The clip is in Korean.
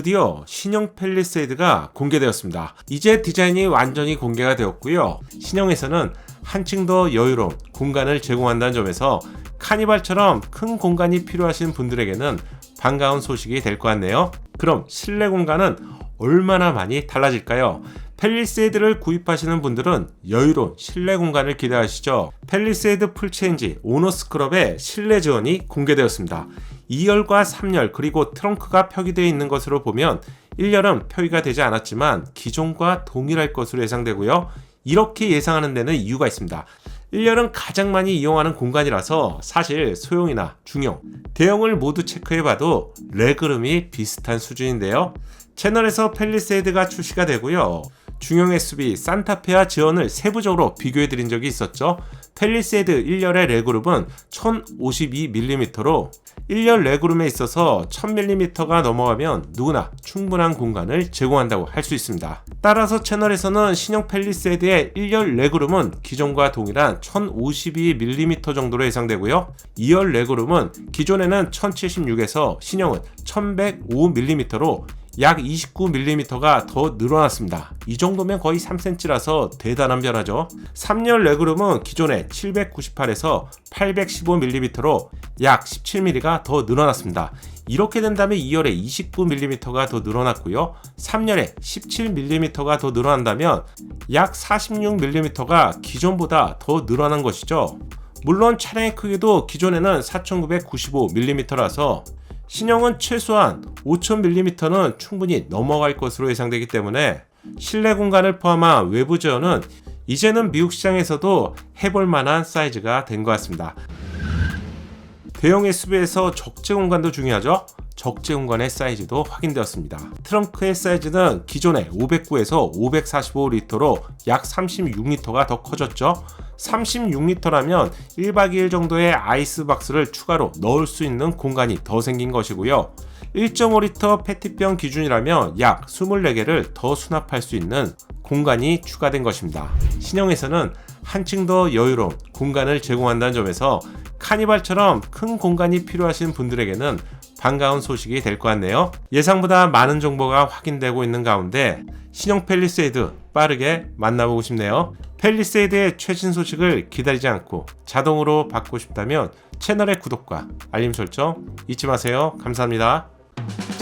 드디어 신형 펠리세이드가 공개되었습니다. 이제 디자인이 완전히 공개가 되었고요. 신형에서는 한층 더 여유로운 공간을 제공한다는 점에서 카니발처럼 큰 공간이 필요하신 분들에게는 반가운 소식이 될 것 같네요. 그럼 실내 공간은 얼마나 많이 달라질까요? 펠리세이드를 구입하시는 분들은 여유로운 실내 공간을 기대하시죠. 펠리세이드 풀체인지 오너스클럽의 실내 지원이 공개되었습니다. 2열과 3열 그리고 트렁크가 표기되어 있는 것으로 보면 1열은 표기가 되지 않았지만 기존과 동일할 것으로 예상되고요. 이렇게 예상하는 데는 이유가 있습니다. 1열은 가장 많이 이용하는 공간이라서 사실 소형이나 중형, 대형을 모두 체크해봐도 레그룸이 비슷한 수준인데요. 채널에서 펠리세이드가 출시가 되고요. 중형 SUV 산타페와 지원을 세부적으로 비교해 드린 적이 있었죠. 펠리세이드 1열의 레그룹은 1052mm로 1열 레그룸에 있어서 1000mm가 넘어가면 누구나 충분한 공간을 제공한다고 할 수 있습니다. 따라서 채널에서는 신형 펠리세이드의 1열 레그룸은 기존과 동일한 1052mm 정도로 예상되고요. 2열 레그룸은 기존에는 1076에서 신형은 1105mm로 약 29mm가 더 늘어났습니다. 이 정도면 거의 3cm라서 대단한 변화죠. 3열 레그룸은 기존의 798에서 815mm로 약 17mm가 더 늘어났습니다. 이렇게 된다면 2열에 29mm가 더 늘어났고요. 3열에 17mm가 더 늘어난다면 약 46mm가 기존보다 더 늘어난 것이죠. 물론 차량의 크기도 기존에는 4995mm라서 신형은 최소한 5000mm는 충분히 넘어갈 것으로 예상되기 때문에 실내 공간을 포함한 외부 제어는 이제는 미국 시장에서도 해볼 만한 사이즈가 된 것 같습니다. 대형 SUV에서 적재 공간도 중요하죠. 적재 공간의 사이즈도 확인되었습니다. 트렁크의 사이즈는 기존의 509에서 545리터로 약 36리터가 더 커졌죠. 36리터라면 1박 2일 정도의 아이스박스를 추가로 넣을 수 있는 공간이 더 생긴 것이고요. 1.5리터 페티병 기준이라면 약 24개를 더 수납할 수 있는 공간이 추가된 것입니다. 신형에서는 한층 더 여유로운 공간을 제공한다는 점에서 카니발처럼 큰 공간이 필요하신 분들에게는 반가운 소식이 될 것 같네요. 예상보다 많은 정보가 확인되고 있는 가운데 신형 펠리세이드 빠르게 만나보고 싶네요. 펠리세이드의 최신 소식을 기다리지 않고 자동으로 받고 싶다면 채널의 구독과 알림 설정 잊지 마세요. 감사합니다.